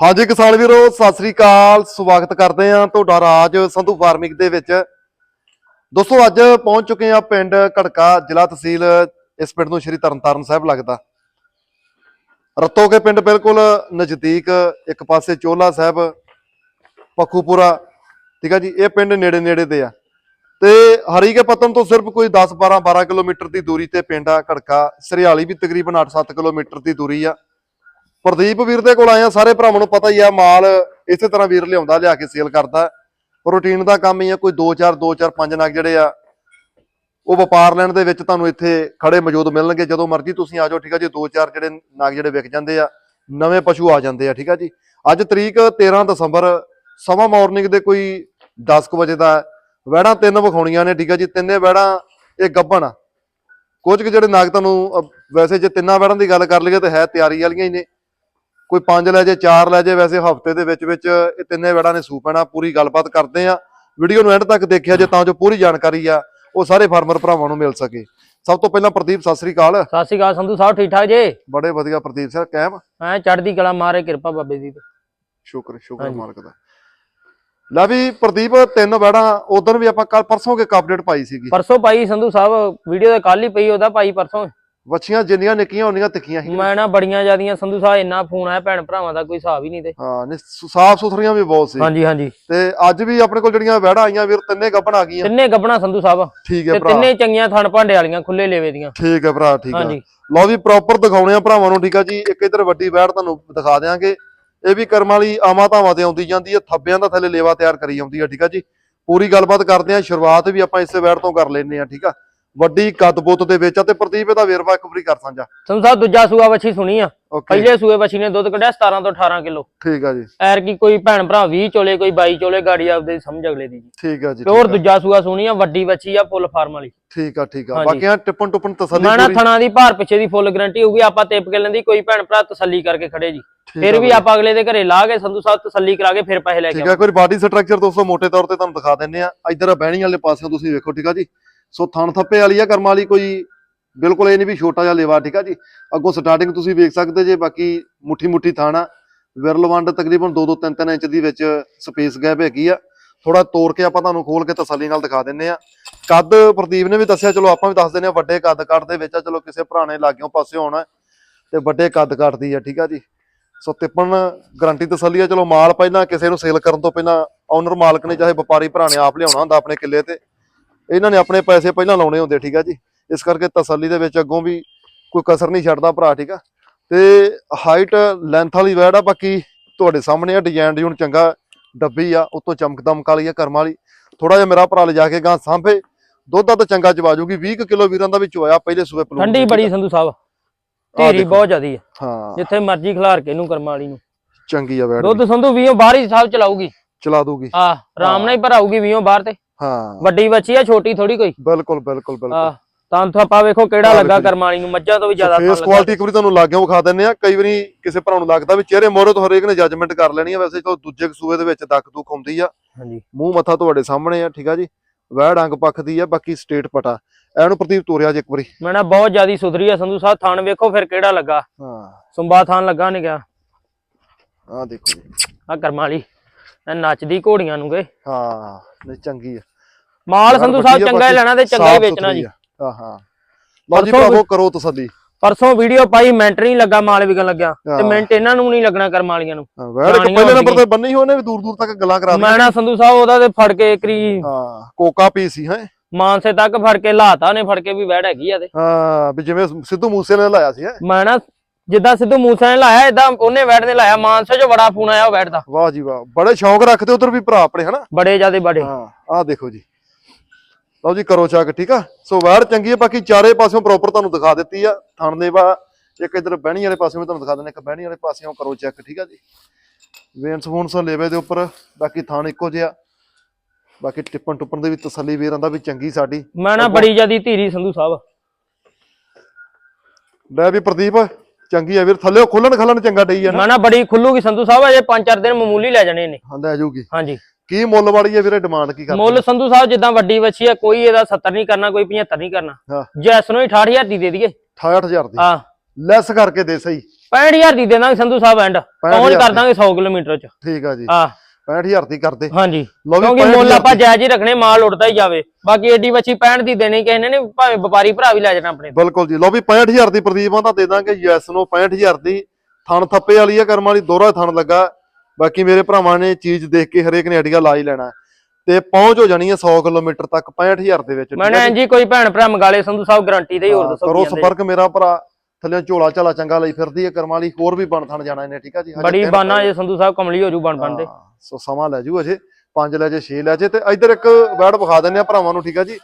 ਹਾਂਜੀ ਕਿਸਾਨ ਵੀਰੋ, ਸਤਿ ਸ੍ਰੀ ਅਕਾਲ। ਸਵਾਗਤ ਕਰਦੇ ਹਾਂ ਤੁਹਾਡਾ ਰਾਜ ਸੰਧੂ ਫਾਰਮਿੰਗ ਦੇ ਵਿੱਚ। ਦੋਸਤੋ, ਅੱਜ ਪਹੁੰਚ ਚੁੱਕੇ ਹਾਂ ਪਿੰਡ ਘੜਕਾ ਜ਼ਿਲ੍ਹਾ ਤਹਿਸੀਲ, ਇਸ ਪਿੰਡ ਨੂੰ ਸ਼੍ਰੀ ਤਰਨਤਾਰਨ ਸਾਹਿਬ ਲੱਗਦਾ। ਰਤੋ ਕੇ ਪਿੰਡ ਬਿਲਕੁਲ ਨਜ਼ਦੀਕ, ਇੱਕ ਪਾਸੇ ਚੋਲਾ ਸਾਹਿਬ, ਪੱਖੂਪੁਰਾ, ਠੀਕ ਆ ਜੀ, ਇਹ ਪਿੰਡ ਨੇੜੇ ਨੇੜੇ ਦੇ ਆ। ਤੇ ਹਰੀਕੇ ਪਤਨ ਤੋਂ ਸਿਰਫ ਕੋਈ 10 12 12 ਕਿਲੋਮੀਟਰ ਦੀ ਦੂਰੀ ਤੇ ਪਿੰਡ ਆ ਘੜਕਾ। ਸਰਿਆਲੀ ਵੀ ਤਕਰੀਬਨ 8-7 ਕਿਲੋਮੀਟਰ ਦੀ ਦੂਰੀ ਆ। ਪ੍ਰਦੀਪ ਵੀਰ ਦੇ ਕੋਲ ਆਏ ਆ, ਸਾਰੇ ਭਰਾਵਾਂ ਨੂੰ ਪਤਾ ਹੀ ਆ, ਮਾਲ ਇਸੇ ਤਰ੍ਹਾਂ ਵੀਰ ਲਿਆਉਂਦਾ, ਲਿਆ ਕੇ ਸੇਲ ਕਰਦਾ। ਰੂਟੀਨ ਦਾ ਕੰਮ ਹੀ ਆ, ਕੋਈ 2-4 2-4 5 ਨਗ ਜਿਹੜੇ ਆ, ਉਹ ਵਪਾਰ ਲੈਣ ਦੇ ਵਿੱਚ ਤੁਹਾਨੂੰ ਇੱਥੇ ਖੜੇ ਮੌਜੂਦ ਮਿਲਣਗੇ। ਜਦੋਂ ਮਰਜ਼ੀ ਤੁਸੀਂ ਆ ਜਾਓ, ਠੀਕ ਆ ਜੀ 2-4 ਜਿਹੜੇ ਨਗ ਜਿਹੜੇ ਵਿਕ ਜਾਂਦੇ ਆ, ਨਵੇਂ ਪਸ਼ੂ ਆ ਜਾਂਦੇ ਆ, ਠੀਕ ਆ ਜੀ। ਅੱਜ ਤਰੀਕ 13 ਦਸੰਬਰ ਸਵਾ ਮਾਰਨਿੰਗ ਦੇ ਕੋਈ 10 ਕੁ ਵਜੇ ਦਾ ਵਹਿੜਾਂ ਤਿੰਨ ਵਿਖਾਉਣੀਆਂ ਨੇ, ਠੀਕ ਆ ਜੀ, ਤਿੰਨੇ ਵਹਿੜਾਂ, ਇਹ ਗੱਭਣ ਕੁਝ ਕੁ ਜਿਹੜੇ ਨਾਗ ਤੁਹਾਨੂੰ ਵੈਸੇ ਜੇ ਤਿੰਨਾਂ ਵਹਿੜਾਂ ਦੀ ਗੱਲ ਕਰ ਲਈਏ ਤਾਂ ਹੈ, ਤਿਆਰੀ ਵਾਲੀਆਂ ਹੀ ਨੇ। ਕੋਈ ਪੰਜ ਲੈ ਜੇ ਚਾਰ ਲੈ ਜੇ ਵੈਸੇ ਹਫ਼ਤੇ ਦੇ ਵਿੱਚ ਵਿੱਚ ਇਹ ਤਿੰਨੇ ਵੜਾ ਨੇ ਸੂ ਪੈਣਾ ਪੂਰੀ ਗੱਲਬਾਤ ਕਰਦੇ ਆ ਵੀਡੀਓ ਨੂੰ ਐਂਡ ਤੱਕ ਦੇਖਿਆ ਜੇ ਤਾਂ ਜੋ ਪੂਰੀ ਜਾਣਕਾਰੀ ਆ ਉਹ ਸਾਰੇ ਫਾਰਮਰ ਭਰਾਵਾਂ ਨੂੰ ਮਿਲ ਸਕੇ। ਸਭ ਤੋਂ ਪਹਿਲਾਂ ਪ੍ਰਦੀਪ ਸਤਿ ਸ੍ਰੀ ਅਕਾਲ। ਸਤਿ ਸ਼੍ਰੀ ਅਕਾਲ ਸੰਧੂ ਸਾਹਿਬ ਠੀਕ ਠਾਕ ਜੇ? ਬੜੇ ਵਧੀਆ ਪ੍ਰਦੀਪ ਸਿੰਘ ਕੈਮ? ਐ ਚੜਦੀ ਕਲਾ ਮਾਰੇ ਕਿਰਪਾ ਬਾਬੇ ਦੀ ਤੇ। ਸ਼ੁਕਰ ਸ਼ੁਕਰ। ਮਾਲਕ ਦਾ। ਲੈ ਵੀ ਪ੍ਰਦੀਪ ਤਿੰਨ ਵੜਾ ਉਦੋਂ ਵੀ ਆਪਾਂ ਕੱਲ ਪਰਸੋਂ ਕੇ ਅਪਡੇਟ ਪਾਈ ਸੀਗੀ। ਪਰਸੋਂ ਪਾਈ ਸੰਧੂ ਸਾਹਿਬ ਵੀਡੀਓ ਤਾਂ ਕੱਲ ਹੀ ਪਈ ਉਹਦਾ ਪਾਈ ਪਰਸੋਂ। ਵੱਛੀਆਂ ਜਿੰਨੀਆਂ ਨਿੱਕੀਆਂ ਹੁੰਦੀਆਂ ਤਿੱਖੀਆਂ ਸੀ। ਮੈਂ ਨਾ ਬੜੀਆਂ ਜਿਆਦੀਆਂ ਸੰਧੂ ਸਾਹਿਬ ਇੰਨਾ ਫੋਨ ਆਇਆ ਭੈਣ ਭਰਾਵਾਂ ਦਾ ਕੋਈ ਹਿਸਾਬ ਹੀ ਨਹੀਂ ਤੇ। ਹਾਂ ਸਾਫ਼ ਸੁਥਰੀਆਂ ਵੀ ਬਹੁਤ ਸੀ। ਹਾਂਜੀ ਹਾਂਜੀ। ਤੇ ਅੱਜ ਵੀ ਆਪਣੇ ਕੋਲ ਜਿਹੜੀਆਂ ਵੜਾ ਆਈਆਂ ਵੀਰ ਤਿੰਨੇ ਗੱਭਣ ਆ ਗਈਆਂ। ਤਿੰਨੇ ਗੱਬਣਾ ਸੰਧੂ ਸਾਹਿਬ। ਠੀਕ ਹੈ ਤੇ ਭਰਾ। ਤਿੰਨੇ ਚੰਗੀਆਂ ਥਣ ਭਾਂਡੇ ਵਾਲੀਆਂ ਖੁੱਲੇ ਲੇਵੇ ਦੀਆਂ। ਠੀਕ ਹੈ ਭਰਾ ਠੀਕ ਹੈ। ਲਓ ਵੀ ਪ੍ਰੋਪਰ ਦਿਖਾਉਣੇ ਆ ਭਰਾਵਾਂ ਨੂੰ ਠੀਕ ਆ ਜੀ। ਇੱਕ ਇਧਰ ਵੱਡੀ ਵੈੜ ਤੁਹਾਨੂੰ ਦਿਖਾ ਦਿਆਂਗੇ। ਇਹ ਵੀ ਕਰਮ ਵਾਲੀ ਆਮਾ ਧਾਵਾਂ ਤੇ ਆਉਂਦੀ ਜਾਂਦੀ ਹੈ ਥੱਬਿਆਂ ਦਾ ਥੱਲੇ ਲੇਵਾ ਤਿਆਰ ਕਰੀ ਆਉਂਦੀ ਆ ਠੀਕ ਆ ਜੀ। ਪੂਰੀ ਗੱਲਬਾਤ ਕਰਦੇ ਆ ਸ਼ੁਰੂਆਤ ਵੀ ਆਪਾਂ ਇਸੇ ਵੈੜ ਤੋਂ ਕਰ ਲੈਨੇ ਆ ਠੀਕ ਆ। ਵੱਡੀ ਕੱਦ ਬੁੱਤ ਦੇ ਵਿੱਚ ਆ ਤੇ ਪ੍ਰਦੀਪ ਇਹਦਾ ਵੇਰਵਾ ਇੱਕ ਵਾਰੀ ਕਰ ਸਾਂਝਾ। ਸੰਧੂ ਸਾਹਿਬ ਦੂਜਾ ਸੂਆ ਵੱਛੀ ਸੁਣੀ ਆ। ਪਹਿਲੇ ਸੂਏ ਵੱਛੀ ਨੇ ਦੁੱਧ ਕੱਢਿਆ 17 ਤੋਂ 18 ਕਿਲੋ। ਠੀਕ ਆ ਜੀ। ਐਰ ਕੀ ਕੋਈ ਭੈਣ ਭਰਾ 20 ਚੋਲੇ ਕੋਈ 22 ਚੋਲੇ ਗਾੜੀ ਆਪਦੇ ਸਮਝ ਅਗਲੇ ਦੀ ਜੀ। ਠੀਕ ਆ ਜੀ ਪਿਓਰ ਠੀਕ ਆ, ਦੂਜਾ ਸੂਆ ਸੁਣੀ ਆ ਵੱਡੀ ਵੱਛੀ ਆ ਫੁੱਲ ਫਾਰਮ ਵਾਲੀ। ਠੀਕ ਆ ਠੀਕ ਆ। ਹਾਂਜੀ। ਬਾਕੀਆਂ ਟਿੱਪਣ ਟੁੱਪਣ ਤਸੱਲੀ ਮੈਂ ਨਾ ਪੂਰੀ ਥਣਾ ਦੀ ਭਾਰ ਪਿੱਛੇ ਦੀ ਫੁੱਲ ਗਾਰੰਟੀ ਹੋਊਗੀ ਆਪਾਂ ਟਿਪ ਕੇ ਲੈਂਦੀ ਕੋਈ ਭੈਣ ਭਰਾ ਤਸੱਲੀ ਕਰਕੇ ਖੜੇ ਜੀ। ਠੀਕ ਫਿਰ ਆ ਵੀ। ਆਪਾਂ ਅਗਲੇ ਦੇ ਘਰੇ ਲਾ ਕੇ ਸੰਧੂ ਸਾਹਿਬ ਤਸੱਲੀ ਕਰਾ ਕੇ ਫਿਰ ਪੈਸੇ ਲੈ ਕੇ ਠੀਕ ਆ ਕੋਈ ਬਾਡੀ ਸਟਰਕਚਰ ਦੋਸਤੋ ਮੋٹے ਤੌਰ ਤੇ ਤੁਹਾਨੂੰ ਦਿਖਾ ਦਿੰਨੇ ਆ। ਇਧਰ ਬਹਿਣੀ ਵਾਲੇ ਪਾਸਿਓਂ ਤੁਸੀਂ ਵੇਖੋ ਠੀਕ ਆ ਜੀ। ਸੋ ਥਣ ਥੱਪੇ ਵਾਲੀ ਆ, ਕਰਮ ਵਾਲੀ ਕੋਈ ਬਿਲਕੁਲ ਇਹ ਨਹੀਂ ਵੀ ਛੋਟਾ ਜਿਹਾ ਲੇਵਾ, ਠੀਕ ਆ ਜੀ? ਅੱਗੋਂ ਸਟਾਰਟਿੰਗ ਤੁਸੀਂ ਵੇਖ ਸਕਦੇ ਜੇ, ਬਾਕੀ ਮੁੱਠੀ ਮੁੱਠੀ ਥਾਣਾ, ਵਿਰਲ ਵੰਡ ਤਕਰੀਬਨ 2-2 3-3 ਇੰਚ ਦੀ ਵਿੱਚ ਸਪੇਸ ਗੈਪ ਹੈਗੀ ਆ। ਥੋੜਾ ਤੋੜ ਕੇ ਆਪਾਂ ਤੁਹਾਨੂੰ ਖੋਲ ਕੇ ਤਸੱਲੀ ਨਾਲ ਦਿਖਾ ਦਿੰਨੇ ਆ। ਕੱਦ ਪ੍ਰਦੀਪ ਨੇ ਵੀ ਦੱਸਿਆ, ਚਲੋ ਆਪਾਂ ਵੀ ਦੱਸ ਦਿੰਨੇ ਆ, ਵੱਡੇ ਕੱਦ ਕੱਟ ਦੇ ਵਿੱਚ ਆ, ਚਲੋ ਕਿਸੇ ਪੁਰਾਣੇ ਲਾਗਿਓਂ ਪਾਸੇ ਹੋਣਾ ਤੇ ਵੱਡੇ ਕੱਦ ਕੱਟਦੀ ਆ, ਠੀਕ ਆ ਜੀ? ਸੋ ਤਿੱਪਣ ਗਰੰਟੀ ਤਸੱਲੀ ਆ, ਚਲੋ ਮਾਲ ਪਹਿਲਾਂ ਕਿਸੇ ਨੂੰ ਸੇਲ ਕਰਨ ਤੋਂ ਪਹਿਲਾਂ ਓਨਰ ਮਾਲਕ ਨੇ, ਚਾਹੇ ਵਪਾਰੀ ਭਰਾ ਨੇ ਆਪ ਲਿਆਉਣਾ ਹੁੰਦਾ ਆਪਣੇ ਕਿੱਲੇ ਤੇ ਇਹਨਾਂ ਨੇ ਆਪਣੇ ਪੈਸੇ ਪਹਿਲਾਂ ਲਾਉਣੇ ਹੁੰਦੇ ਠੀਕ ਆ ਜੀ। ਇਸ ਕਰਕੇ ਤਸੱਲੀ ਦੇ ਵਿੱਚ ਅੱਗੋਂ ਵੀ ਕੋਈ ਕਸਰ ਨਹੀਂ ਛੱਡਦਾ ਭਰਾ ਠੀਕ ਆ। ਤੇ ਹਾਈਟ ਲੈਂਥ ਵਾਲੀ ਵੈੜ ਆ ਬਾਕੀ ਤੁਹਾਡੇ ਸਾਹਮਣੇ ਆ ਡਿਜ਼ਾਈਨ ਡਿਊਨ ਚੰਗਾ ਡੱਬੀ ਆ ਉਤੋਂ ਚਮਕ ਦਮਕ ਵਾਲੀ ਆ ਕਰਮ ਵਾਲੀ। ਥੋੜਾ ਜਿਹਾ ਮੇਰਾ ਭਰਾ ਲਿਜਾ ਕੇ ਗਾਂ ਸਾਂਭੇ ਦੁੱਧ ਤਾਂ ਚੰਗਾ ਚਵਾ ਜੂਗੀ। 20 ਕਿਲੋ ਵੀਰਾਂ ਦਾ ਵੀ ਚੋਇਆ ਪਹਿਲੇ ਸੂਏ ਪਲੂਣ ਠੰਡੀ ਬੜੀ? ਸੰਧੂ ਸਾਹਿਬ। ਢੇਰੀ। ਬਹੁਤ ਜ਼ਿਆਦੀ ਆ। ਹਾਂ। ਜਿੱਥੇ ਮਰਜ਼ੀ ਖਿਲਾਰ ਕੇ ਇਹਨੂੰ ਕਰਮ ਵਾਲੀ ਨੂੰ। ਚੰਗੀ ਆ ਵੈੜ ਦੁੱਧ ਸੰਧੂ 20 ਬਾਹਰ ਹੀ ਸਾਹਿਬ ਚਲਾਊਗੀ। ਚਲਾ ਦੂਗੀ। ਆ ਆਰਾਮ ਨਾਲ ਹੀ ਭਰਾਊਗੀ 20 ਬਾਹਰ ਤੇ। ਹਾਂ। ਵੱਡੀ ਬੱਚੀ ਆ ਛੋਟੀ ਥੋੜੀ ਕੋਈ। ਬਿਲਕੁਲ ਬਿਲਕੁਲ ਬਿਲਕੁਲ। ਆ ਤਾਂ ਆਪਾਂ ਵੇਖੋ ਕਿਹੜਾ ਲੱਗਾ ਦੇਖੋ ਜੀ। ਕਰਮ ਵਾਲੀ ਨੂੰ ਮੱਝਾਂ ਤੋਂ ਵੀ ਜ਼ਿਆਦਾ ਫੇਸ ਕੁਆਲਿਟੀ ਇੱਕ ਵਾਰੀ ਤੁਹਾਨੂੰ ਲਾਗਿਓ ਵਿਖਾ ਦਿੰਨੇ ਆ ਕਈ ਵਾਰੀ ਕਿਸੇ ਭਰਾ ਨੂੰ ਲੱਗਦਾ ਵੀ ਚਿਹਰੇ ਮੋਹਰੇ ਤੋਂ ਹਰੇਕ ਨੇ ਜੱਜਮੈਂਟ ਕਰ ਲੈਣੀ ਆ। ਵੈਸੇ ਤਾਂ ਦੂਜੇ ਕਸੂਏ ਦੇ ਵਿੱਚ ਦੱਕ ਦੁੱਖ ਹੁੰਦੀ ਆ। ਹਾਂਜੀ। ਮੂੰਹ ਮੱਥਾ ਤੁਹਾਡੇ ਸਾਹਮਣੇ ਆ ਠੀਕ ਆ ਜੀ? ਵਹਿੜ ਅੰਗ ਪੱਖ ਦੀ ਆ ਬਾਕੀ ਸਟੇਟ ਪਟਾ। ਐਨੂੰ ਪ੍ਰਦੀਪ ਤੋਰਿਆ ਜੇ ਇੱਕ ਵਾਰੀ। ਮੈਂ ਨਾ ਬਹੁਤ ਜ਼ਿਆਦੀ ਸੁਧਰੀ ਆ ਸੰਧੂ ਸਾਹਿਬ ਥਣ ਵੇਖੋ ਫਿਰ ਕਿਹੜਾ ਲੱਗਾ। ਹਾਂ। ਸੁੰਬਾ ਥਣ ਲੱਗਾ ਨਹੀਂ ਗਿਆ। ਆਹ ਦੇਖੋ ਜੀ। ਆ ਕਰਮ ਵਾਲੀ। ਇਹ ਨੱਚਦੀ ਘੋੜੀਆਂ ਨੂੰ ਗਏ ਹਾਂ ਨਹੀਂ ਚੰਗੀ ਆ। ਮਾਲ ਸੰਧੂ ਸਾਹਿਬ ਚੰਗਾ ਹੀ ਲੈਣਾ ਤੇ ਚੰਗਾ ਹੀ ਵੇਚਣਾ ਜੀ। ਹਾਂ ਹਾਂ। ਲਓ ਜੀ ਭਰਾਵੋ ਕਰੋ ਤਸੱਲੀ। ਪਰਸੋਂ ਵੀਡੀਓ ਪਾਈ ਮਿੰਟ ਨਹੀਂ ਲੱਗਾ ਮਾਲ ਵਿਕਣ ਲੱਗਿਆ। ਤੇ ਹਾਂ। ਮਿੰਟ ਇਹਨਾਂ ਨੂੰ ਨਹੀਂ ਲੱਗਣਾ ਕਰਮ ਵਾਲੀਆਂ ਨੂੰ। ਹਾਂ, ਪਹਿਲੇ ਨੰਬਰ। ਤੇ ਬੰਨੀ ਹੋਣੇ ਵੀ ਦੂਰ ਦੂਰ ਤੱਕ ਗੱਲਾਂ ਕਰਾ ਮੈਂ ਨਾ ਸੰਧੂ ਸਾਹਿਬ ਉਹਦਾ ਤੇ ਫੜ ਕੇ ਕਰੀ ਹਾਂ ਕੋਕਾ ਪੀ ਸੀ ਹੈ। ਮਾਨਸੇ ਤੱਕ ਫੜ ਕੇ ਲਾਤਾ ਨੇ ਫੜ ਕੇ ਵੀ ਵੈੜ ਹੈਗੀ ਆ ਤੇ। ਹਾਂ ਵੀ ਜਿਵੇਂ ਸਿੱਧੂ ਮੂਸੇ ਨੇ ਲਾਇਆ ਸੀ ਹੈ। ਮੈਂ ਨਾ ਜਿੱਦਾਂ ਸਿੱਧੂ ਮੂਸੇ ਨੇ ਲਾਇਆ ਇਦਾਂ ਉਹਨੇ ਵੈੜ ਨੇ ਲਾਇਆ। ਮਾਨਸੇ 'ਚ ਬੜਾ ਫੋਨ ਆਇਆ ਉਹ ਵੈੜ ਦਾ। ਵਾਹ ਜੀ ਵਾਹ। ਬੜੇ ਸ਼ੌਂਕ ਰੱਖਦੇ ਉਧਰ ਵੀ ਭਰਾ ਆਪਣੇ ਹਨਾ? ਬੜੇ ਜਿਆਦੇ ਬੜੇ। ਹਾਂ ਆਹ ਦੇਖੋ ਜੀ। ਲਓ ਜੀ ਕਰੋ ਚੱਕ ਠੀਕ ਆ? ਸੋ ਵਾਰ ਚੰਗੀ ਹੈ ਬਾਕੀ ਚਾਰੇ ਪਾਸਿਓਂ ਪ੍ਰੋਪਰ ਤੁਹਾਨੂੰ ਦਿਖਾ ਦਿੱਤੀ ਆ। ਥਣ ਦੇ ਵਾ ਇੱਕ ਇਧਰ ਬਹਿਣੀ ਵਾਲੇ ਪਾਸਿਓਂ ਤੁਹਾਨੂੰ ਦਿਖਾ ਦਿੰਦੇ ਇੱਕ ਬਹਿਣੀ ਵਾਲੇ ਪਾਸਿਓਂ ਕਰੋ ਚੈੱਕ ਠੀਕ ਆ ਜੀ? ਵੇਨਸ ਵੂਨਸ ਲੇਵੇ ਦੇ ਉੱਪਰ ਬਾਕੀ ਥਣ ਇੱਕੋ ਜਿਹਾ। ਬਾਕੀ ਟਿੱਪਣ ਟੁੱਪਣ ਦੇ ਵੀ ਤਸੱਲੀ ਵੀਰਾਂ ਦਾ ਵੀ ਚੰਗੀ ਸਾਡੀ। ਮੈਂ ਨਾ ਬੜੀ ਜਿਆਦੀ ਧੀਰੀ ਸੰਧੂ ਸਾਹਿਬ। ਲੈ ਵੀ ਪ੍ਰਦੀਪ ਚੰਗੀ ਆ ਵੀਰ ਥੱਲੇ ਖੁੱਲਣ ਖੱਲਣ ਚੰਗਾ ਡਈ ਆ ਨਾ। ਮੈਂ ਨਾ ਬੜੀ ਖੁੱਲੂਗੀ ਸੰਧੂ ਸਾਹਿਬ ਅਜੇ 5-4 ਦਿਨ ਮਾਮੂਲੀ ਲੈ ਜਾਣੇ ਨੇ। ਹਾਂ ਲੈ ਜਾਊਗੀ। ਹਾਂਜੀ। ਕੀ ਮੁੱਲ ਵਾਲੀ ਆ ਵੀਰੇ ਡਿਮਾਂਡ ਕੀ ਕਰਦੇ? ਮੁੱਲ ਸੰਧੂ ਸਾਹਿਬ ਜਿੱਦਾਂ ਵੱਡੀ ਵੱਛੀ ਆ ਕੋਈ ਇਹਦਾ 70 ਨਹੀਂ ਕਰਨਾ ਕੋਈ 75 ਨਹੀਂ ਕਰਨਾ। ਹਾਂ। ਜੈਸ ਨੂੰ ਹੀ 68000 ਦੀ ਦੇ ਦਈਏ। 68000 ਦੀ। ਆ ਲੈਸ ਕਰਕੇ ਦੇ ਸਹੀ। 65000 ਦੀ ਦੇ ਦਾਂਗੇ ਸੰਧੂ ਸਾਹਿਬ ਐਂਡ ਪਹੁੰਚ 65,000 ਕਰ ਦਾਂਗੇ 100 ਕਿਲੋਮੀਟਰ ਚ। ਠੀਕ ਆ ਜੀ। ਆ 65000 ਦੀ ਕਰਦੇ। ਹਾਂਜੀ। ਕਿਉਂਕਿ ਮੁੱਲ 65,000 ਆਪਾਂ ਜਾਇਜ਼ ਹੀ ਰੱਖਣੇ ਮਾਲ ਉੜਦਾ ਹੀ ਜਾਵੇ। ਬਾਕੀ ਏਡੀ ਵੱਛੀ 65 ਦੀ ਦੇਣੀ ਕਿਸੇ ਨੇ ਨਹੀਂ ਭਾਵੇਂ ਵਪਾਰੀ ਭਰਾ ਵੀ ਲੈ ਜਾਣਾ ਆਪਣੇ। ਬਿਲਕੁਲ ਜੀ। ਲਓ ਵੀ 65000 ਦੀ ਪ੍ਰਦੀਪਾਂ ਦਾ ਦੇ ਦਾਂਗੇ ਯੈਸ ਨੂੰ 65000 ਦੀ। ਥਣ ਥੱਪੇ ਵਾਲੀ ਆ ਕਰਮ ਵਾਲੀ ਦੋਹਰਾ ਥਣ ਲੱਗਾ। ਬਾਕੀ ਮੇਰੇ ਭਰਾਵਾਂ ਨੇ ਚੀਜ਼ ਦੇਖ ਕੇ ਹਰੇਕ ਨੇ ਆਈਡੀਆ ਲਾ ਹੀ ਲੈਣਾ। ਤੇ ਪਹੁੰਚ ਹੋ ਜਾਣੀ ਹੈ 100 ਕਿਲੋਮੀਟਰ ਤੱਕ 65000 ਦੇ ਵਿੱਚ ਮੈਂ ਜੀ? ਕੋਈ ਭੈਣ ਭਰਾ ਮੰਗਾਲੇ ਸੰਧੂ ਸਾਹਿਬ ਗਾਰੰਟੀ ਦੇ ਹੋਰ ਦੱਸੋ ਕਰੋ। ਸੰਪਰਕ ਮੇਰਾ ਭਰਾ ਥੱਲੇ ਝੋਲਾ ਝਾਲਾ ਚੰਗਾ ਲਈ ਫਿਰਦੀ ਹੈ ਕਰਮ ਹੋਰ ਵੀ ਬਣ ਥਣ ਜਾਣਾ ਇਹਨੇ ਠੀਕ ਆ ਜੀ? ਬੜੀ ਬਾਨਾ ਜੇ ਸੰਧੂ ਸਾਹਿਬ ਕਮਲੀ ਹੋ ਜੂ ਬਣ ਬਣਦੇ ਹਾਂ, ਸੋ ਸਮਾਂ ਲੈ ਜੂ ਅਜੇ 5 ਲੈ ਜੇ 6 ਲੈ ਜੇ ਤੇ ਇੱਧਰ ਇੱਕ ਵੈੜ ਵਿਖਾ ਦਿੰਦੇ ਆ ਭਰਾਵਾਂ ਨੂੰ ਠੀਕ ਆ ਜੀ?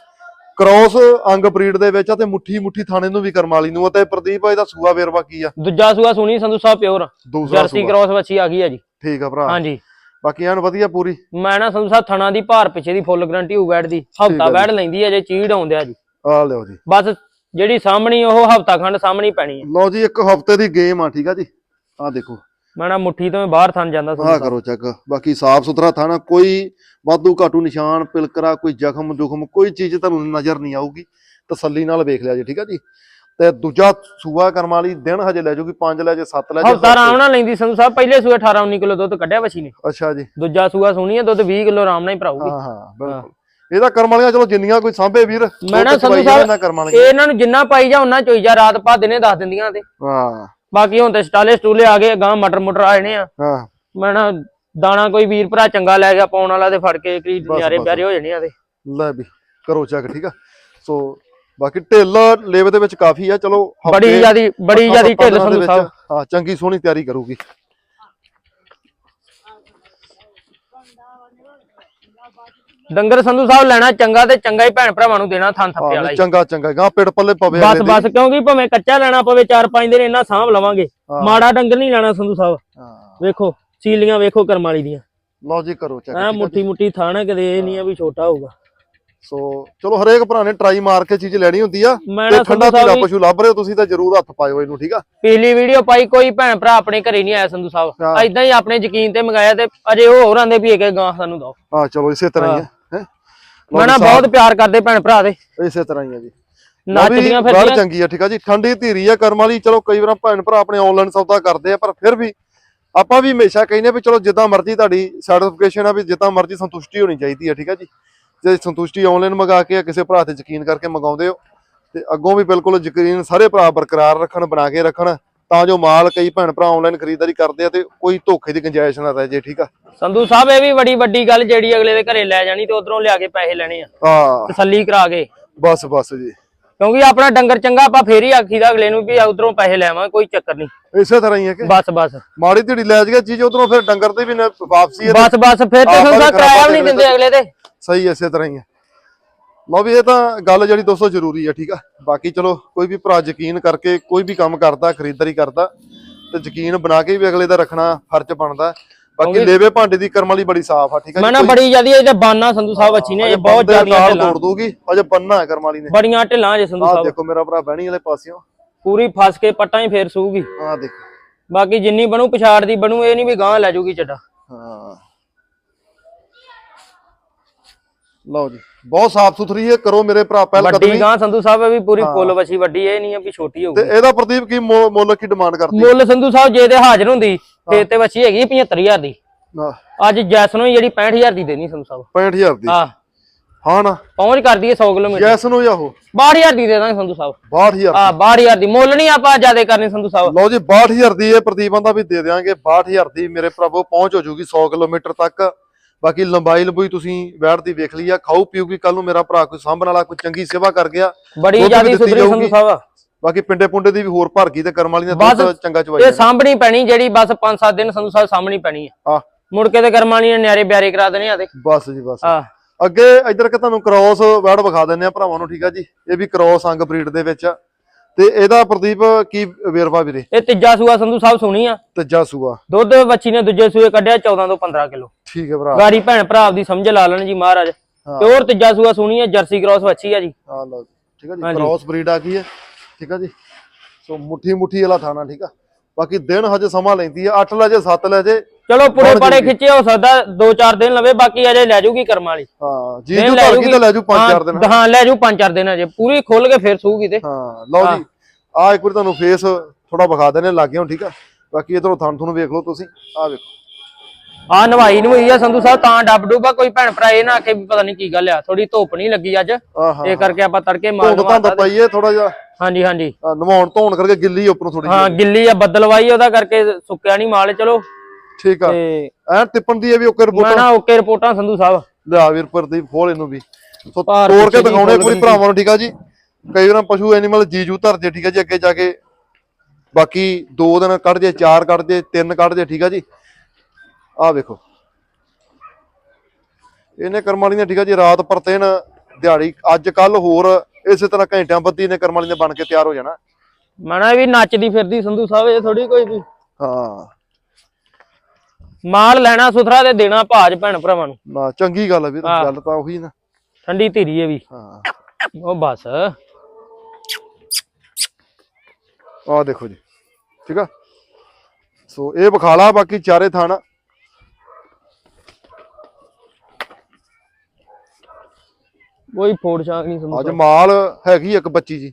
ਕ੍ਰੋਸ ਅੰਗ ਬਰੀਡ ਦੇ ਵਿੱਚ ਆ ਤੇ ਮੁੱਠੀ ਮੁੱਠੀ ਥਾਣੇ ਨੂੰ ਵੀ ਕਰਮ ਵਾਲੀ ਨੂੰ ਤੇ ਪ੍ਰਦੀਪ ਇਹਦਾ ਸੂਆ ਵੇਰਵਾ ਕੀ ਆ? ਦੂਜਾ ਸੂਆ ਸੁਣੀ ਸੰਧੂ ਸਾਹਿਬ ਪਿਓਰ ਜਰਸੀ ਕ੍ਰੋਸ ਵੱਛੀ ਆ ਗਈ ਆ ਜੀ। ਠੀਕ ਆ ਭਰਾ। ਹਾਂਜੀ। ਬਾਕੀ ਐਨ ਵਧੀਆ ਪੂਰੀ। ਮੈਂ ਨਾ ਸੰਧੂ ਸਾਹਿਬ ਥਣਾ ਦੀ ਭਾਰ ਪਿੱਛੇ ਦੀ ਫੁੱਲ ਗਾਰੰਟੀ ਹੋ ਬੈਠ ਦੀ। ਹਫਤਾ ਆ। ਬੈਠ ਲੈਂਦੀ ਆ ਜੇ ਚੀੜ ਆਉਂਦਿਆ ਜੀ। ਆ ਲਿਓ ਜੀ। ਬਸ ਜਿਹੜੀ ਸਾਹਮਣੀ ਉਹ ਹਫਤਾ ਖੰਡ ਸਾਹਮਣੀ ਪੈਣੀ ਹੈ ਲਓ ਜੀ ਇੱਕ ਹਫ਼ਤੇ ਦੀ ਗੇਮ ਆ ਠੀਕ ਆ ਜੀ। ਆ ਦੇਖੋ। ਮੈਂ ਨਾ ਮੁੱਠੀ ਤੋਂ ਬਾਹਰ ਥਣ ਜਾਂਦਾ ਸੰਧੂ ਸਾਹਿਬ ਕਰੋ ਚੈੱਕ ਬਾਕੀ ਸਾਫ਼ ਸੁਥਰਾ ਥਾਣਾ ਕੋਈ ਵਾਧੂ ਘਾਟੂ ਨਿਸ਼ਾਨ ਪਿਲਕਰਾ ਕੋਈ ਜ਼ਖਮ ਜੁਖਮ ਕੋਈ ਚੀਜ਼ ਤੁਹਾਨੂੰ ਨਜ਼ਰ ਨਹੀਂ ਆਊਗੀ। ਤਸੱਲੀ ਨਾਲ ਵੇਖ ਲਿਆ ਜੀ ਠੀਕ ਆ ਜੀ। ਤੇ ਦੂਜਾ ਸੂਆ ਕਰਮ ਵਾਲੀ ਦਿਨ ਹਜੇ ਲੈ ਜੂਗੀ 5 ਲੈ ਜੇ 7 ਲੈ ਜੇ ਹਫਤਾ ਆਰਾਮ ਨਾਲ ਲੈਂਦੀ ਸੰਧੂ ਸਾਹਿਬ ਪਹਿਲੇ ਸੂਏ 18 19 ਕਿਲੋ ਦੁੱਧ ਕੱਢਿਆ ਵੱਛੀ ਨੇ। ਅੱਛਾ ਜੀ। ਦੂਜਾ ਸੂਆ ਸੁਣੀ ਹੈ ਦੁੱਧ 20 ਕਿਲੋ ਆਰਾਮ ਨਾਲ ਹੀ ਭਰਾਊਗੀ। ਹਾਂ ਹਾਂ ਬਿਲਕੁਲ। ਇਹਦਾ ਕਰਮ ਵਾਲੀਆਂ ਚਲੋ ਜਿੰਨੀਆਂ ਕੋਈ ਸਾਂਭੇ ਵੀਰ ਮੈਂ ਨਾ ਸੰਧੂ ਸਾਹਿਬ ਇਹਨਾਂ ਨੂੰ ਜਿੰਨਾ ਪਾਈ ਜਾ ਉਹਨਾਂ ਚੋਈ ਜਾ ਰਾਤ ਭਾ ਦਿਨੇ ਦੱਸ ਦਿੰਦੀਆਂ ਤੇ। ਹਾਂ। ਬਾਕੀ ਹੁਣ ਤੇ ਸਟਾਲੇ ਸਟੂਲੇ ਆ ਗਏ ਗਾਂ ਮਟਰ ਮੁਟਰ ਆ ਜਾਣੇ ਆ। ਹਾਂ। ਮੈਂ ਨਾ ਦਾਣਾ ਕੋਈ ਵੀਰ ਭਰਾ ਚੰਗਾ ਲੈ ਗਿਆ ਪਾਉਣ ਵਾਲਾ ਤੇ ਫੜ ਕੇ ਕਰੀ ਨਿਆਰੇ। ਪਿਆਰੇ ਹੋ ਜਾਣੇ ਆ ਤੇ। ਲੈ ਵੀ ਕਰੋ ਚੈੱਕ ਠੀਕ ਆ? ਸੋ ਬਾਕੀ ਢਿੱਲ ਲੇਵ ਦੇ ਵਿੱਚ ਕਾਫੀ ਆ ਚਲੋ ਬੜੀ ਜਿਆਦੀ ਬੜੀ ਜਿਆਦੀ ਢਿੱਲ ਸੰਧੂ ਸਾਹਿਬ ਹਾਂ ਚੰਗੀ ਸੋਹਣੀ ਤਿਆਰੀ ਕਰੂਗੀ। ਡੰਗਰ ਸੰਧੂ ਸਾਹਿਬ ਲੈਣਾ ਚੰਗਾ ਤੇ ਚੰਗਾ ਹੀ ਭੈਣ ਭਰਾਵਾਂ ਨੂੰ ਦੇਣਾ ਥਣ ਥੱਪੇ ਵਾਲਾ ਹਾਂ ਹੀ ਚੰਗਾ ਚੰਗਾ ਗਾਂ ਪਿੜ ਪੱਲੇ ਪਵੇ ਬਸ। ਬਸ ਕਿਉਂਕਿ ਭਾਵੇਂ ਕੱਚਾ ਲੈਣਾ ਪਵੇ 4-5 ਦਿਨ ਇਹਨਾਂ ਸਾਂਭ ਲਵਾਂਗੇ। ਹਾਂ। ਮਾੜਾ ਡੰਗਰ ਨਹੀਂ ਲੈਣਾ ਸੰਧੂ ਸਾਹਿਬ। ਹਾਂ। ਵੇਖੋ ਸੀਲੀਆਂ ਵੇਖੋ ਕਰਮ ਵਾਲੀ ਦੀਆਂ। ਲਓ ਜੀ ਕਰੋ ਚੈੱਕ ਐ ਮੁੱਠੀ ਮੁੱਠੀ ਥਾਣਾ ਕਦੇ ਇਹ ਨਹੀਂ ਆ ਵੀ ਛੋਟਾ ਹੋਊਗਾ। ਸੋ ਚਲੋ ਹਰੇਕ ਭਰਾ ਨੇ ਟਰਾਈ ਮਾਰ ਕੇ ਚੀਜ਼ ਲੈਣੀ ਹੁੰਦੀ ਆ। ਤੇ ਠੰਡਾ ਪੀਲਾ ਪਸ਼ੂ ਲੱਭ ਰਹੇ ਹੋ ਤੁਸੀਂ ਤਾਂ ਜ਼ਰੂਰ ਹੱਥ ਪਾਇਓ ਇਹਨੂੰ ਠੀਕ ਆ? ਪਿਛਲੀ ਵੀਡੀਓ ਪਾਈ ਕੋਈ ਭੈਣ ਭਰਾ ਆਪਣੇ ਘਰੇ ਨਹੀਂ ਆਇਆ ਸੰਧੂ ਸਾਹਿਬ। ਐਦਾਂ ਹੀ ਆਪਣੇ ਯਕੀਨ ਤੇ ਮੰਗਾਇਆ ਤੇ ਅਜੇ ਉਹ ਹੋਰ ਆਂਦੇ ਵੀ ਇਹ ਗਾਂ ਸਾਨੂੰ ਦਿਓ। ਹਾਂ ਚਲੋ ਇਸੇ ਤਰ੍ਹਾਂ ਹੀ ਹੈ। ਹੈਂ? ਲਓ ਮੈਂ ਨਾ ਜੀ, ਬਹੁਤ ਪਿਆਰ ਕਰਦੇ ਭੈਣ ਭਰਾ ਦੇ। ਇਸੇ ਤਰ੍ਹਾਂ ਹੀ ਹੈ ਜੀ। ਨੱਚਦੀਆਂ ਫਿਰਦੀਆਂ। ਚੰਗੀ ਆ ਠੀਕ ਆ ਜੀ। ਠੰਡੀ ਧੀਰੀ ਆ ਕਰਮ ਵਾਲੀ ਚਲੋ ਕਈ ਵਾਰ ਭੈਣ ਭਰਾ ਆਪਣੇ ਆਨਲਾਈਨ ਸੌਦਾ ਕਰਦੇ ਆ ਪਰ ਫਿਰ ਵੀ ਆਪਾਂ ਵੀ ਹਮੇਸ਼ਾ ਕਹਿੰਦੇ ਵੀ ਚਲੋ ਜਿੱਦਾਂ ਮਰਜ਼ੀ ਤੁਹਾਡੀ ਸਰਟੀਫਿਕੇਸ਼ਨ ਆ ਵੀ ਜਿੱਦਾਂ ਮਰਜ਼ੀ ਸੰਤੁਸ਼ਟੀ ਹੋਣੀ ਚਾਹੀਦੀ ਆ ਠੀਕ ਆ ਜੀ। ਜੇ ਸੰਤੁਸ਼ਟੀ ਆਨਲਾਈਨ ਮੰਗਾ ਕੇ ਜਾਂ ਕਿਸੇ ਭਰਾ ਤੇ ਯਕੀਨ ਕਰਕੇ ਮੰਗਾਉਂਦੇ ਹੋ ਤੇ ਅੱਗੋਂ ਵੀ ਬਿਲਕੁਲ ਯਕੀਨ ਸਾਰੇ ਭਰਾ ਬਰਕਰਾਰ ਰੱਖਣ ਬਣਾ ਕੇ ਰੱਖਣ ਤਾਂ ਜੋ ਮਾਲ ਕਈ ਭੈਣ ਭਰਾ ਆਨਲਾਈਨ ਖਰੀਦਦਾਰੀ ਕਰਦੇ ਆ ਤੇ ਕੋਈ ਧੋਖੇ ਦੀ ਗੁੰਜਾਇਸ਼ ਨਾ ਰਹਿ ਜੇ ਠੀਕ ਆ? ਸੰਧੂ ਸਾਹਿਬ ਇਹ ਵੀ ਬੜੀ ਵੱਡੀ ਗੱਲ ਜਿਹੜੀ ਅਗਲੇ ਦੇ ਘਰੇ ਲੈ ਜਾਣੀ ਤੇ ਉਧਰੋਂ ਲਿਆ ਕੇ ਪੈਸੇ ਲੈਣੇ ਆ। ਹਾਂ। ਤਸੱਲੀ ਕਰਾ ਕੇ। ਬਸ ਬਸ ਜੀ। ਕਿਉਂਕਿ ਆਪਣਾ ਡੰਗਰ ਚੰਗਾ ਆਪਾਂ ਫੇਰ ਹੀ ਆਖੀਦਾ ਅਗਲੇ ਨੂੰ ਵੀ ਉਧਰੋਂ ਪੈਸੇ ਲੈਵਾਂ ਕੋਈ ਚੱਕਰ ਨਹੀਂ। ਇਸੇ ਤਰ੍ਹਾਂ ਹੀ ਹੈ ਕਿ ਬਸ ਬਸ। ਮਾੜੀ ਢੀੜੀ ਲੈ ਜਾਈਏ ਚੀਜ਼ ਉਧਰੋਂ ਫਿਰ ਡੰਗਰ ਤੇ ਵੀ ਵਾਪਸੀ ਬਸ ਬਸ ਫਿਰ ਤੇ ਸੰਧੂ ਸਾਹਿਬ ਕਿਰਾਇਆ ਵੀ ਨਹੀਂ ਦਿੰਦੇ ਅਗਲੇ ਤੇ। ਸਹੀ ਐ, ਇਸੇ ਤਰ੍ਹਾਂ ਹੀ ਹੈ ਲਓ ਵੀ ਇਹ ਤਾਂ ਗੱਲ ਜਿਹੜੀ ਦੋਸਤੋ ਜ਼ਰੂਰੀ ਹੈ ਠੀਕ ਆ। ਬਾਕੀ ਚਲੋ ਕੋਈ ਵੀ ਭਰਾ ਯਕੀਨ ਕਰਕੇ ਕੋਈ ਵੀ ਕੰਮ ਕਰਦਾ ਖਰੀਦਦਾਰੀ ਕਰਦਾ ਤੇ ਯਕੀਨ ਬਣਾ ਕੇ ਵੀ ਅਗਲੇ ਦਾ ਰੱਖਣਾ ਫਰਜ਼ ਬਣਦਾ। ਬਾਕੀ ਲੇਵੇ ਭਾਂਡੇ ਦੀ ਕਰਮ ਵਾਲੀ ਬੜੀ ਸਾਫ਼ ਆ ਠੀਕ ਆ ਮੈਂ ਨਾ ਬੜੀ ਜਿਆਦੀ ਇਹ ਤੇ ਬਾਨਾ ਸੰਧੂ ਸਾਹਿਬ ਅੱਛੀ ਨੇ ਇਹ ਬਹੁਤ ਜਿਆਦੀਆਂ ਢਿੱਲਾਂ। ਤੋੜ ਦੂਗੀ ਅਜੇ ਬੰਨਾ ਹੈ ਕਰਮ ਵਾਲੀ ਨੇ। ਬੜੀਆਂ ਢਿੱਲਾਂ ਜੇ ਸੰਧੂ ਸਾਹਿਬ। ਦੇਖੋ ਮੇਰਾ ਭਰਾ ਬਹਿਣੀ ਵਾਲੇ ਪਾਸਿਓਂ। ਪੂਰੀ ਫਸ ਕੇ ਪੱਟਾਂ ਹੀ ਫੇਰ ਸੂਗੀ। ਆਹ ਦੇਖੋ। ਬਾਕੀ ਜਿੰਨੀ ਬਣੂ ਪਛਾੜ ਦੀ ਬਣੂ ਇਹ ਨਹੀਂ ਵੀ ਗਾਂ ਲੈ ਜੂਗੀ ਚੱਡਾ। ਹਾਂ। ਲਓ ਜੀ ਬਹੁਤ ਸਾਫ਼ ਸੁਥਰੀ ਹੈ ਕਰੋ ਮੇਰੇ ਭਰਾ ਪਹਿਲ ਵੱਡੀ ਕਦਮੀ। ਗਾਂ ਸੰਧੂ ਸਾਹਿਬ ਵੀ ਪੂਰੀ ਫੁੱਲ ਵਛੀ ਵੱਡੀ ਇਹ ਨਹੀਂ ਆ ਵੀ ਛੋਟੀ ਤੇ ਹੋਊਗੀ ਇਹਦਾ ਪ੍ਰਦੀਪ ਕੀ ਮੁੱਲ ਕੀ ਡਿਮਾਂਡ ਕਰਦੀ? ਮੁੱਲ ਸੰਧੂ ਸਾਹਿਬ ਜੇ ਤੇ ਹਾਜ਼ਰ ਹੁੰਦੀ ਤੇ ਤੇ ਵਛੀ ਹੈਗੀ 75000 ਦੀ। ਹਾਂ ਅੱਜ ਜੈਸ ਨੂੰ ਹੀ ਜਿਹੜੀ 65000 ਦੀ ਦੇਣੀ ਸੰਧੂ ਸਾਹਿਬ। 65000 ਦੀ? ਹਾਂ। ਹਾਂ ਨਾ। ਪਹੁੰਚ ਕਰਦੀ ਹੈ 100 ਕਿਲੋਮੀਟਰ। ਜੈਸ ਨੂੰ ਜਾਂ ਉਹ। 62000 ਦੀ ਦੇ ਦਾਂਗੇ ਸੰਧੂ ਸਾਹਿਬ। 62000 ਆ 62000 ਦੀ। ਮੁੱਲ ਨਹੀਂ ਆਪਾਂ ਜ਼ਿਆਦਾ ਕਰਨੀ ਸੰਧੂ ਸਾਹਿਬ। ਲਓ ਜੀ 62000 ਦੀ ਇਹ ਪ੍ਰਦੀਪਾਂ ਦਾ ਵੀ ਦੇ ਦਿਆਂਗੇ। 62000 ਦੀ ਮੇਰੇ ਭਰਾਵੋ ਪਹੁੰਚ ਹੋ ਜੂਗੀ 100 ਕਿਲੋਮੀਟਰ ਤੱਕ। ਬਾਕੀ ਲੰਬਾਈ ਲੰਬੂਈ ਤੁਸੀਂ ਬੈਠ ਦੀ ਵੇਖ ਲਈ ਆ ਖਾਊ ਪੀਊਗੀ ਕੱਲ ਨੂੰ ਮੇਰਾ ਭਰਾ ਕੋਈ ਸਾਂਭਣ ਵਾਲਾ ਕੋਈ ਚੰਗੀ ਸੇਵਾ ਕਰ ਗਿਆ ਬੜੀ ਜਿਆਦੀ ਸੁਧਰੀ। ਸੰਧੂ ਸਾਹਿਬ। ਬਾਕੀ ਪਿੰਡੇ ਪੁੰਡੇ ਦੀ ਵੀ ਹੋਰ ਭਰ ਗਈ ਤੇ ਕਰਮ ਵਾਲੀ ਦੁੱਧ ਚੰਗਾ ਚਵਾਈ ਇਹ ਸਾਂਭਣੀ ਪੈਣੀ ਜਿਹੜੀ ਬਸ 5-7 ਦਿਨ ਸੰਧੂ ਸਾਹਿਬ ਸਾਂਭਣੀ ਪੈਣੀ ਆ। ਆ ਮੁੜ ਕੇ ਤੇ ਕਰਮਾਨੀ ਨੇ ਨਿਆਰੇ ਬਿਆਰੇ ਕਰਾ ਦੇਣੇ ਆ ਤੇ। ਬਸ ਜੀ ਬਸ। ਆ ਅੱਗੇ ਇੱਧਰ ਕਿ ਤੁਹਾਨੂੰ ਕ੍ਰੋਸ ਵੈੜ ਵਿਖਾ ਦਿੰਨੇ ਆ ਭਰਾਵਾਂ ਨੂੰ ਠੀਕ ਆ ਜੀ? ਇਹ ਵੀ ਕ੍ਰੋਸ ਅੰਗ ਬਰੀਡ ਦੇ ਵਿੱਚ ਆ। ਤੇ ਇਹਦਾ ਪ੍ਰਦੀਪ ਕੀ ਵੇਰਵਾ ਵੀਰੇ? ਇਹ ਤੀਜਾ ਸੂਆ ਸੰਧੂ ਸਾਹਿਬ ਸੁਣੀ ਆ। ਤੀਜਾ ਸੂਆ। ਦੁੱਧ ਬੱਚੀ ਨੇ ਦੂਜੇ ਸੂਏ ਕੱਢਿਆ 14 ਤੋਂ 15 ਕਿਲੋ। ਠੀਕ ਹੈ ਭਰਾ। ਗਾੜੀ ਭੈਣ ਭਰਾ ਆਪਦੀ ਸਮਝ ਲਾ ਲੈਣ ਜੀ ਮਹਾਰਾਜ। ਹਾਂ। ਪਿਓਰ ਤੀਜਾ ਸੂਆ ਸੁਣੀ ਆ ਜਰਸੀ ਕ੍ਰਾਸ ਵੱਛੀ ਆ ਜੀ। ਆ ਲਓ ਠੀਕ ਆ ਜੀ। ਕ੍ਰੋਸ ਬਰੀਡ ਆ ਗਈ ਹੈ। ਠੀਕ ਆ ਜੀ। ਸੋ ਮੁੱਠੀ ਮੁੱਠੀ ਵਾਲਾ ਥਾਣਾ ਠੀਕ ਆ। ਬਾਕੀ ਦਿਨ ਹਜੇ ਸਮਾਂ ਲੈਂਦੀ ਆ 8 ਲੈ ਜੇ 7 ਲੈ ਜੇ। ਚਲੋ ਪੜੇ ਜੂਗੀ। ਖਿੱਚੇ ਹੋ ਸਕਦਾ 2-4 ਦਿਨ ਲਵੇ ਬਾਕੀ ਅਜੇ ਲੈ ਜੂਗੀ ਕਰਮ ਵਾਲੀ। ਹਾਂ ਜੀ ਜੂ ਲੈ ਧਰ ਜੂਗੀ। ਗਈ ਤਾਂ ਲੈ ਜੂ 5-4 ਹਾਂ, ਦਿਨ। ਹਾਂ ਲੈ ਜੂ 5-4 ਦਿਨ ਅਜੇ। ਪੂਰੀ ਖੁੱਲ ਕੇ ਫੇਰ ਸੂਗੀ ਤੇ। ਹਾਂ ਲਓ ਜੀ ਆ ਇੱਕ ਵਾਰੀ ਤੁਹਾਨੂੰ ਫੇਸ ਥੋੜਾ ਵਿਖਾ ਦਿੰਦੇ ਲੱਗੇ ਹੁਣ ਠੀਕ ਆ? ਬਾਕੀ ਇਧਰੋਂ ਥਣ ਤੁਹਾਨੂੰ ਵੇਖ ਲਓ ਤੁਸੀਂ ਆ ਵੇਖੋ। ਆ ਨਵਾਈ ਨਵਾਈ ਆ ਸੰਧੂ ਸਾਹਿਬ ਤਾਂ ਡੱਬ ਡੁੱਬਾ ਕੋਈ ਭੈਣ ਭਰਾ ਇਹ ਨਾ ਆਖੇ ਵੀ ਪਤਾ ਨਹੀਂ ਕੀ ਗੱਲ ਆ ਥੋੜੀ ਧੁੱਪ ਨਹੀਂ ਲੱਗੀ ਅੱਜ। ਇਹ ਕਰਕੇ ਆਪਾਂ ਤੜਕੇ ਮਾਰ ਧੁੰਦ ਤਾਂ ਪਾਈਏ ਥੋੜਾ ਜਿਹਾ। ਹਾਂਜੀ ਹਾਂਜੀ। ਨਵਾਉਣ ਧੋਣ ਕਰਕੇ ਗਿੱਲੀ ਉੱਪਰੋਂ ਥੋੜੀ ਹਾਂ ਗਿੱਲੀ ਆ ਬੱਦਲਵਾਈ ਉਹਦਾ ਕਰਕੇ ਸੁੱਕਿਆ ਨਹੀਂ ਮਾਲ ਚਲੋ। ਠੀਕ ਆ। ਤੇ ਐਨ ਟਿੱਪਣ ਦੀ ਇਹ ਵੀ ਓਕੇ ਮੈਂ ਰਿਪੋਰਟ ਨਾ ਓਕੇ ਰਿਪੋਰਟਾਂ ਸੰਧੂ ਸਾਹਿਬ। ਲਿਆ ਵੀਰ ਪ੍ਰਦੀਪ ਖੋਲ ਇਹਨੂੰ ਵੀ। ਸੋ ਤੋੜ ਕੇ ਦਿਖਾਉਣੇ ਪੂਰੀ। ਭਰਾਵਾਂ ਨੂੰ ਠੀਕ ਆ ਜੀ। ਕਈ ਵਾਰ ਪਸ਼ੂ ਐਨੀਮਲ ਜੀਜੂ ਧਰਦੇ ਠੀਕ ਆ ਜੀ ਅੱਗੇ ਜਾ ਕੇ। ਬਾਕੀ ਦੋ ਦਿਨ ਕੱਢ ਜੇ ਚਾਰ ਕੱਢ ਜੇ ਤਿੰਨ ਕੱਢ ਜੇ ਠੀਕ ਆ ਜੀ। ਆਹ ਵੇਖੋ। ਇਹਨੇ ਕਰਮ ਵਾਲੀ ਨੇ ਠੀਕ ਆ ਜੀ ਰਾਤ ਪਰਤੇਨ ਦਿਹਾੜੀ। ਅੱਜ ਕੱਲ ਹੋਰ ਇਸੇ ਤਰ੍ਹਾਂ ਘੰਟਿਆਂ ਬੱਦੀ ਨੇ ਕਰਮ ਵਾਲੀ ਨੇ ਬਣ ਕੇ ਤਿਆਰ ਹੋ ਜਾਣਾ। ਮੈਂ ਨਾ ਵੀ ਨੱਚਦੀ ਫਿਰਦੀ ਸੰਧੂ ਸਾਹਿਬ ਇਹ ਥੋੜੀ ਕੋਈ ਵੀ। ਹਾਂ। ਮਾਲ ਲੈਣਾ ਸੁਥਰਾ ਤੇ ਦੇਣਾ ਭਾਜ ਭੈਣ ਭਰਾਵਾਂ ਨੂੰ। ਨਾ ਚੰਗੀ ਗੱਲ ਆ ਵੀਰ ਹਾਂ। ਗੱਲ ਤਾਂ ਉਹੀ ਨਾ। ਠੰਡੀ ਧੀਰੀ ਇਹ ਵੀ। ਹਾਂ। ਉਹ ਬਸ। ਆਹ ਦੇਖੋ ਜੀ ਠੀਕ ਆ? ਸੋ ਇਹ ਬਖਾਲਾ ਬਾਕੀ ਚਾਰੇ ਥਾਣਾ। ਕੋਈ ਫੋੜ ਛਾਂਕ ਨਹੀਂ ਸੰਧੂ ਅੱਜ ਮਾਲ ਹੈਗੀ ਇੱਕ ਬੱਚੀ ਜੀ।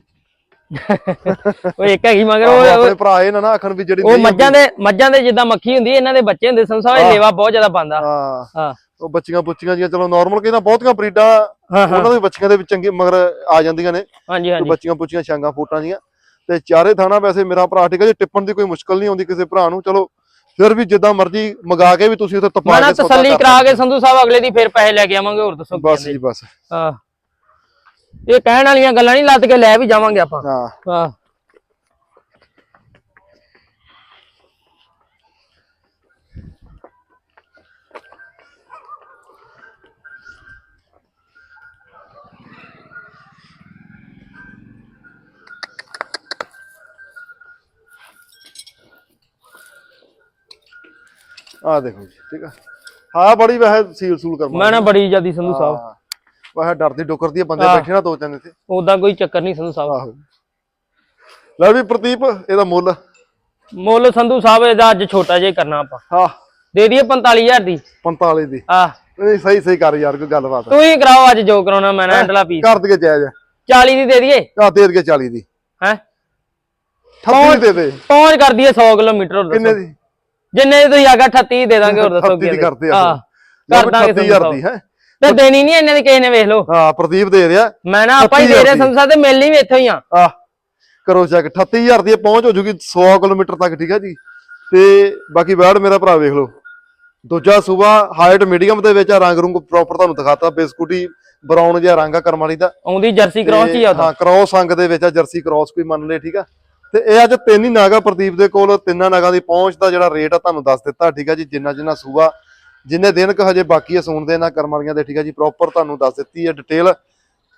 ਉਹ ਇੱਕ ਹੈਗੀ ਮਗਰ ਉਹ ਆਪਣੇ ਭਰਾ ਇਹ ਨਾ ਨਾ ਆਖਣ ਵੀ ਜਿਹੜੀ ਉਹ ਮੱਝਾਂ ਦੇ ਮੱਝਾਂ ਦੇ ਜਿੱਦਾਂ ਮੱਖੀ ਹੁੰਦੀ ਇਹਨਾਂ ਦੇ ਬੱਚੇ ਹੁੰਦੇ ਸਾਹਿਬ ਇਹ। ਲੇਵਾ ਬਹੁਤ ਜ਼ਿਆਦਾ ਪਾਉਂਦਾ ਹਾਂ। ਹਾਂ। ਉਹ ਬੱਚੀਆਂ ਬੁੱਚੀਆਂ ਜੀਆਂ ਚਲੋ ਨਾਰਮਲ ਕਹਿੰਦਾ ਬਹੁਤੀਆਂ ਬਰੀਡਾਂ ਉਹਨਾਂ ਦੇ ਬੱਚੀਆਂ ਦੇ ਵਿੱਚ ਚੰਗੇ ਮਗਰ ਆ ਜਾਂਦੀਆਂ ਨੇ। ਹਾਂਜੀ ਹਾਂਜੀ। ਬੱਚੀਆਂ ਬੁੱਚੀਆਂ ਛਾਂਗਾ ਫੋਟਾਂ ਦੀਆਂ। ਤੇ ਚਾਰੇ ਥਾਣਾ ਵੈਸੇ ਮੇਰਾ ਭਰਾ ਠੀਕ ਹੈ ਜੀ ਟਿੱਪਣ ਦੀ ਕੋਈ ਮੁਸ਼ਕਲ ਨਹੀਂ ਆਉਂਦੀ ਕਿਸੇ ਭਰਾ ਨੂੰ ਚਲੋ ਫਿਰ ਵੀ ਜਿੱਦਾਂ ਮਰਜ਼ੀ ਮੰਗਾ ਕੇ ਵੀ ਤੁਸੀਂ ਉੱਥੇ ਤਪਾ ਕੇ ਤਸੱਲੀ ਕਰ ਕੇ ਸੰਧੂ ਸਾਹਿਬ ਅਗਲੇ ਦੀ ਫਿਰ ਪੈਸੇ ਲੈ ਕੇ ਆਵਾਂਗੇ ਹੋਰ ਦੱਸੋ ਬਸ। ਜੀ ਬਸ। ਹਾਂ। ਇਹ ਕਹਿਣ ਵਾਲੀਆਂ ਗੱਲਾਂ ਨਹੀਂ ਲੱਦ ਕੇ ਲੈ ਵੀ ਜਾਵਾਂਗੇ ਆਪਾਂ। ਹਾਂ। ਹਾਂ। ਆਹ ਦੇਖੋ ਜੀ ਠੀਕ ਆ। ਹਾਂ ਬੜੀ ਵੈਸੇ ਸੀਲ ਸੂਲ ਕਰਵਾ ਮੈਂ ਨਾ ਬੜੀ ਜਿਆਦੀ ਸੰਧੂ ਸਾਹਿਬ। ਹਾਂ ਵੈਸੇ ਡਰਦੀ ਡੁਕਰਦੀ ਆ, ਬੰਦੇ ਹਾਂ। ਬੈਠੇ ਨਾ ਦੋ ਤਿੰਨ ਇੱਥੇ। ਉਦਾਂ ਕੋਈ ਚੱਕਰ ਨਹੀਂ ਸੰਧੂ ਸਾਹਿਬ। ਆਹੋ। ਲੈ ਵੀ ਪ੍ਰਦੀਪ ਇਹਦਾ ਮੁੱਲ। ਮੁੱਲ ਸੰਧੂ ਸਾਹਿਬ ਇਹਦਾ ਅੱਜ ਛੋਟਾ ਜਿਹਾ ਹੀ ਕਰਨਾ ਆਪਾਂ। ਹਾਂ। ਦੇ ਦਈਏ 45000 ਦੀ। 45 ਦੀ। ਆ ਨਹੀਂ ਸਹੀ ਸਹੀ ਕਰ ਯਾਰ ਕੋਈ ਗੱਲਬਾਤ। ਤੂੰ ਹੀ ਕਰਾਓ ਅੱਜ ਜੋ ਕਰਾਉਣਾ ਮੈਂ ਨਾ ਅੰਡਲਾ ਪੀਸ। ਕਰ ਦਈਏ ਜਾਇਜ਼। 40 ਦੀ ਦੇ ਦਈਏ? ਆ ਦੇ ਦਈਏ 40 ਦੀ। ਹੈ? 38 ਦੀ ਦੇ ਦੇ। ਪਹੁੰਚ ਕਰ ਦਈਏ 100 ਕਿਲੋਮੀਟਰ ਹੋਰ ਕਿੰਨੇ ਦੱਸੋ। ਦੀ? ਜਿੰਨੇ ਦੀ ਤੁਸੀਂ ਆਗਾ 38 ਦੇ ਦਾਂਗੇ ਹੋਰ ਦੱਸੋ 38 ਦੀ ਕਰਦੇ ਆ ਹਾਂ। ਕਰ ਦਾਂਗੇ 38000 ਦੀ ਹੈ? ਤੇ ਦੇਣੀ ਨਹੀਂ ਇਹਨਾਂ ਦੀ ਕਿਸੇ ਨੇ ਵੇਖ ਲਓ। ਹਾਂ ਪ੍ਰਦੀਪ ਦੇ ਰਿਹਾ। ਮੈਂ ਨਾ ਆਪਾਂ ਹੀ ਦੇ ਰਹੇ 38,000 ਸੰਸਾ ਤੇ ਮਿਲਣੀ ਵੀ ਇੱਥੋਂ ਹੀ ਆ। ਆ ਕਰੋ ਚੈੱਕ 38000 ਦੀ ਪਹੁੰਚ ਹੋ ਜੂਗੀ 100 ਕਿਲੋਮੀਟਰ ਤੱਕ ਠੀਕ ਹੈ ਜੀ। ਤੇ ਬਾਕੀ ਬੈੜ ਮੇਰਾ ਭਰਾ ਵੇਖ ਲਓ। ਦੂਜਾ ਸੂਬਾ ਹਾਈਟ ਮੀਡੀਅਮ ਦੇ ਵਿੱਚ ਆ ਰੰਗ ਰੁੰਗ ਪ੍ਰੋਪਰ ਤੁਹਾਨੂੰ ਦਿਖਾਤਾ। ਬਿਸਕੁਟੀ ਬਰਾਊਨ ਜਿਹਾ ਰੰਗ ਆ ਕਰਮ ਵਾਲੀ ਦਾ। ਆਉਂਦੀ ਜਰਸੀ ਕਰਾਸ ਹੀ ਆ ਉਹਦਾ ਹਾਂ ਕ੍ਰੋਸ ਅੰਗ ਦੇ ਵਿੱਚ ਆ ਜਰਸੀ ਕ੍ਰੋਸ ਕੋਈ ਮੰਨ ਲੇ ਠੀਕ ਆ। ਤੇ ਇਹ ਅੱਜ ਤਿੰਨ ਹੀ ਨਾਗਾ ਪ੍ਰਦੀਪ ਦੇ ਕੋਲ ਤਿੰਨਾਂ ਨਾਗਾਂ ਦੀ ਪਹੁੰਚ ਦਾ ਜਿਹੜਾ ਰੇਟ ਆ ਤੁਹਾਨੂੰ ਦੱਸ ਦਿੱਤਾ ਠੀਕ ਆ ਜੀ ਜਿੰਨਾ ਜਿੰਨਾ ਸੂਆ ਜਿੰਨੇ ਦਿਨ ਕ ਹਜੇ ਬਾਕੀ ਆ ਸੂਣ ਦੇ ਨਾ ਕਰਮ ਵਾਲੀਆਂ ਦੇ ਠੀਕ ਆ ਜੀ ਪ੍ਰੋਪਰ ਤੁਹਾਨੂੰ ਦੱਸ ਦਿੱਤੀ ਹੈ ਡਿਟੇਲ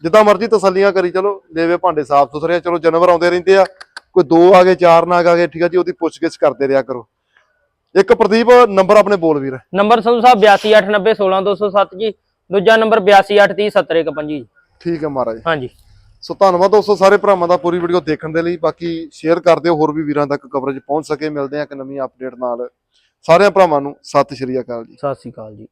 ਜਿੱਦਾਂ ਮਰਜ਼ੀ ਤਸੱਲੀਆਂ ਕਰੀ ਚਲੋ ਦੇਵੇ ਭਾਂਡੇ ਸਾਫ਼ ਸੁਥਰੇ ਚਲੋ ਜਾਨਵਰ ਆਉਂਦੇ ਰਹਿੰਦੇ ਆ ਕੋਈ ਦੋ ਆ ਗਏ ਚਾਰ ਨਾਗ ਆ ਗਏ ਠੀਕ ਆ ਜੀ ਉਹਦੀ ਪੁੱਛਗਿੱਛ ਕਰਦੇ ਰਿਹਾ ਕਰੋ। ਇੱਕ ਪ੍ਰਦੀਪ ਨੰਬਰ ਆਪਣੇ ਬੋਲ ਵੀਰ। ਨੰਬਰ ਸੰਧੂ ਸਾਹਿਬ 8289016207 ਜੀ ਦੂਜਾ ਨੰਬਰ 8283070155 ਜੀ। ਠੀਕ ਹੈ ਮਹਾਰਾਜ। ਹਾਂਜੀ। ਸੋ ਧੰਨਵਾਦ ਦੋਸਤੋ ਸਾਰੇ ਭਰਾਵਾਂ ਦਾ ਪੂਰੀ ਵੀਡੀਓ ਦੇਖਣ ਦੇ ਲਈ। ਬਾਕੀ ਸ਼ੇਅਰ ਕਰ ਦਿਓ ਹੋਰ ਵੀ ਵੀਰਾਂ ਤੱਕ ਕਵਰੇਜ ਪਹੁੰਚ ਸਕੇ। ਮਿਲਦੇ ਆ ਇੱਕ ਨਵੀਂ ਅਪਡੇਟ ਨਾਲ। ਸਾਰਿਆਂ ਭਰਾਵਾਂ ਨੂੰ ਸਤਿ ਸ਼੍ਰੀ ਅਕਾਲ ਜੀ। ਸਤਿ ਸ਼੍ਰੀ ਅਕਾਲ ਜੀ।